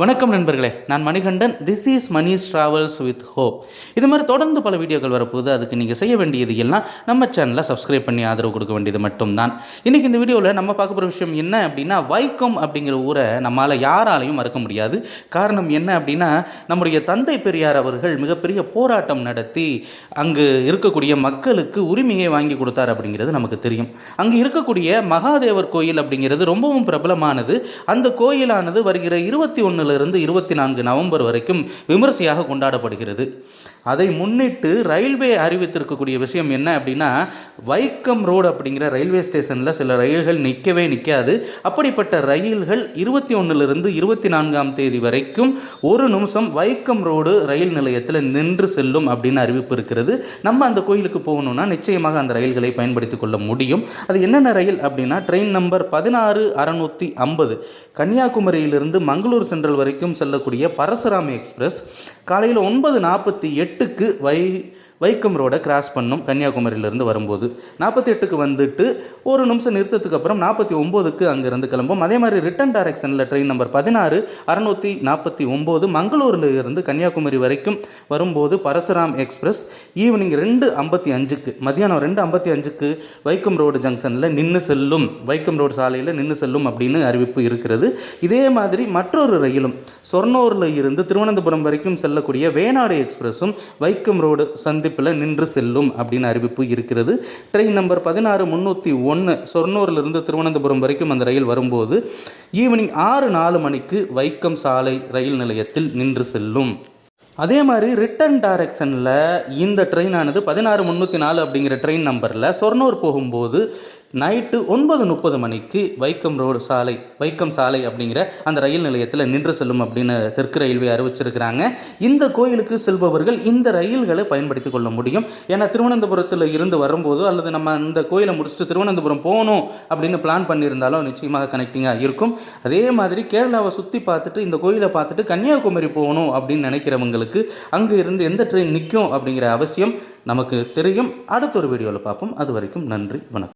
வணக்கம் நண்பர்களே நான் Manikandan. This is Mani's travels with hope இது மாதிரி தொடர்ந்து பல வீடியோக்கள் வரப்போகுது. அதுக்கு நீங்கள் செய்ய வேண்டியது எல்லாம் நம்ம சேனலில் சப்ஸ்கிரைப் பண்ணி ஆதரவு கொடுக்க வேண்டியது மட்டும்தான். இன்றைக்கி இந்த வீடியோவில் நம்ம பார்க்க போகிற விஷயம் என்ன அப்படின்னா வைக்கம் அப்படிங்கிற ஊரை நம்மளால் யாராலையும் மறக்க முடியாது. காரணம் என்ன அப்படின்னா நம்முடைய தந்தை பெரியார் அவர்கள் மிகப்பெரிய போராட்டம் நடத்தி அங்கு இருக்கக்கூடிய மக்களுக்கு உரிமையை வாங்கி கொடுத்தார் அப்படிங்கிறது நமக்கு தெரியும். அங்கு இருக்கக்கூடிய மகாதேவர் கோயில் அப்படிங்கிறது ரொம்பவும் பிரபலமானது. அந்த கோயிலானது வருகிற இருபத்தி ஒன்றில் ஒன்றிலிருந்து இருபத்தி நான்கு நவம்பர் வரைக்கும் விமர்சையாக கொண்டாடப்படுகிறது. அதை முன்னிட்டு ரயில்வே அறிவித்திருக்கக்கூடிய விஷயம் என்ன அப்படின்னா வைக்கம் ரோடு அப்படிங்கிற ரயில்வே ஸ்டேஷனில் சில ரயில்கள் நிற்கவே நிற்காது அப்படிப்பட்ட ரயில்கள் இருபத்தி ஒன்றிலிருந்து இருபத்தி நான்காம் தேதி வரைக்கும் ஒரு நிமிஷம் வைக்கம் ரோடு ரயில் நிலையத்தில் நின்று செல்லும் அப்படின்னு அறிவிப்பு இருக்கிறது. நம்ம அந்த கோயிலுக்கு போகணும்னா நிச்சயமாக அந்த ரயில்களை பயன்படுத்தி கொள்ள முடியும். அது என்னென்ன ரயில் அப்படின்னா ட்ரெயின் நம்பர் பதினாறு அறநூற்றி ஐம்பது. கன்னியாகுமரியிலிருந்து மங்களூர் சென்ற சென்ட்ரல் வரைக்கும் செல்லக்கூடிய பரசுராமி எக்ஸ்பிரஸ் காலையில் ஒன்பது நாற்பத்தி எட்டுக்கு வை வைக்கம் ரோடை கிராஸ் பண்ணும் கன்னியாகுமரியிலேருந்து வரும்போது. நாற்பத்தி எட்டுக்கு வந்துட்டு ஒரு நிமிஷம் நிறுத்தத்துக்கு அப்புறம் நாற்பத்தி ஒம்போதுக்கு அங்கேருந்து கிளம்பும். அதே மாதிரி ரிட்டன் டைரக்ஷனில் ட்ரெயின் நம்பர் பதினாறு அறநூற்றி நாற்பத்தி ஒம்பது மங்களூரில் இருந்து கன்னியாகுமரி வரைக்கும் வரும்போது பரசுராம் எக்ஸ்பிரஸ் ஈவினிங் ரெண்டு ஐம்பத்தி அஞ்சுக்கு மதியானம் ரெண்டு ஐம்பத்தி அஞ்சுக்கு வைக்கம் ரோடு ஜங்ஷனில் நின்று செல்லும். வைக்கம் ரோடு சாலையில் நின்று செல்லும் அப்படின்னு அறிவிப்பு இருக்கிறது. இதே மாதிரி மற்றொரு ரயிலும் சொர்ணூரில் இருந்து திருவனந்தபுரம் வரைக்கும் செல்லக்கூடிய வேணாடு எக்ஸ்பிரஸும் வைக்கம் ரோடு சந்திப்பில் நின்று செல்லும் அப்படின்னு அறிவிப்பு இருக்கிறது. ட்ரெயின் நம்பர் பதினாறு முந்நூற்றி ஒன்று சொர்ணூரிலிருந்து திருவனந்தபுரம் வரைக்கும் அந்த ரயில் வரும்போது ஈவினிங் ஆறு நாலு மணிக்கு வைக்கம் சாலை ரயில் நிலையத்தில் நின்று செல்லும். அதே மாதிரி ரிட்டன் டைரக்ஷனில் இந்த ட்ரெயினானது பதினாறு முந்நூற்றி நாலு அப்படிங்கிற ட்ரெயின் நம்பரில் சொர்ணூர் போகும்போது நைட்டு ஒன்பது முப்பது மணிக்கு வைக்கம் ரோடு சாலை வைக்கம் சாலை அப்படிங்கிற அந்த ரயில் நிலையத்தில் நின்று செல்லும் அப்படின்னு தெற்கு ரயில்வே அறிவிச்சிருக்கிறாங்க. இந்த கோயிலுக்கு செல்பவர்கள் இந்த ரயில்களை பயன்படுத்தி கொள்ள முடியும். ஏன்னா திருவனந்தபுரத்தில் இருந்து வரும்போது அல்லது நம்ம இந்த கோயிலை முடிச்சுட்டு திருவனந்தபுரம் போகணும் அப்படின்னு பிளான் பண்ணியிருந்தாலும் நிச்சயமாக கனெக்டிங்காக இருக்கும். அதே மாதிரி கேரளாவை சுற்றி பார்த்துட்டு இந்த கோயிலை பார்த்துட்டு கன்னியாகுமரி போகணும் அப்படின்னு நினைக்கிறவங்க நினைக்கிறவங்களுக்கு அங்கே இருந்து எந்த ட்ரெயின் நிற்கும் அப்படிங்கிற அவசியம் நமக்கு தெரியும். அடுத்த ஒரு வீடியோவில் பார்ப்போம். அது வரைக்கும் நன்றி வணக்கம்.